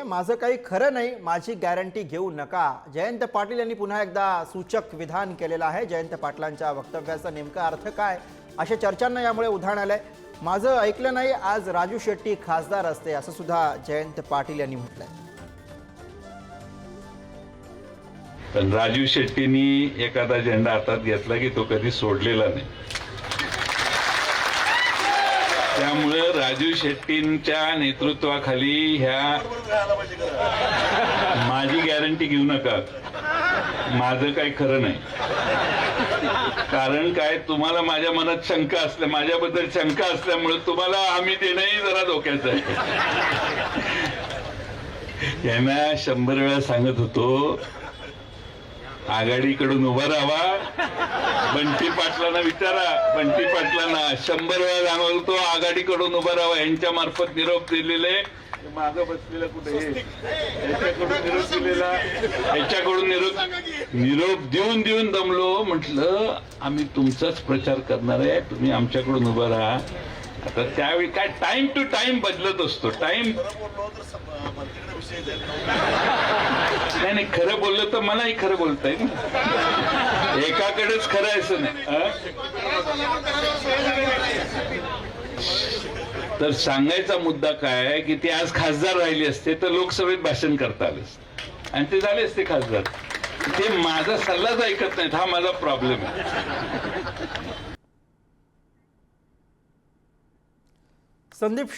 आहे माझं काही खरं नाही माझी गॅरंटी घेऊ नका. जयंत पाटील यांनी पुन्हा एकदा सूचक विधान केलेलं आहे. जयंत पाटलांच्या वक्तव्याचा नेमका अर्थ काय? अशा चर्चांना यामुळे उधाण आलंय. माझं ऐकलं नाही आज राजू शेट्टी खासदार असते असं सुद्धा जयंत पाटील यांनी म्हटलंय. पण राजू शेट्टींनी एखादा झेंडा हातात घेतला की तो कधी सोडलेला नाही. त्यामुळं राजू शेट्टींच्या नेतृत्वाखाली ह्या माझी गॅरंटी घेऊ नका. माझं काही खरं नाही. कारण काय तुम्हाला माझ्या मनात शंका असल्या माझ्याबद्दल शंका असल्यामुळे तुम्हाला आम्ही देणंही जरा धोक्याचं आहे. यांना शंभर वेळा सांगत होतो आघाडीकडून उभा राहावा बंटी पाटलांना विचारा. बंटी पाटलांना शंभर वेळा होतो आघाडीकडून उभा राहावा यांच्या मार्फत निरोप दिलेले. मागं बसलेला कुठे? हे? याच्याकडून निरोप दिलेला. याच्याकडून निरोप निरोप देऊन देऊन दमलो. म्हटलं आम्ही तुमचाच प्रचार करणार आहे. तुम्ही आमच्याकडून उभा राहा. आता त्यावेळी काय? टाइम टू टाइम बदलत असतो. टाइम नाही नाही खरं बोललं तर मलाही खरं बोलता येईल एकाकडेच खरं आहे असं नाही. तर सांगायचा मुद्दा काय की ते आज खासदार राहिले असते तर लोकसभेत भाषण करता आले असते. आणि ते झाले असते खासदार. ते माझा सल्लाच ऐकत नाहीत हा माझा प्रॉब्लेम आहे. संदीप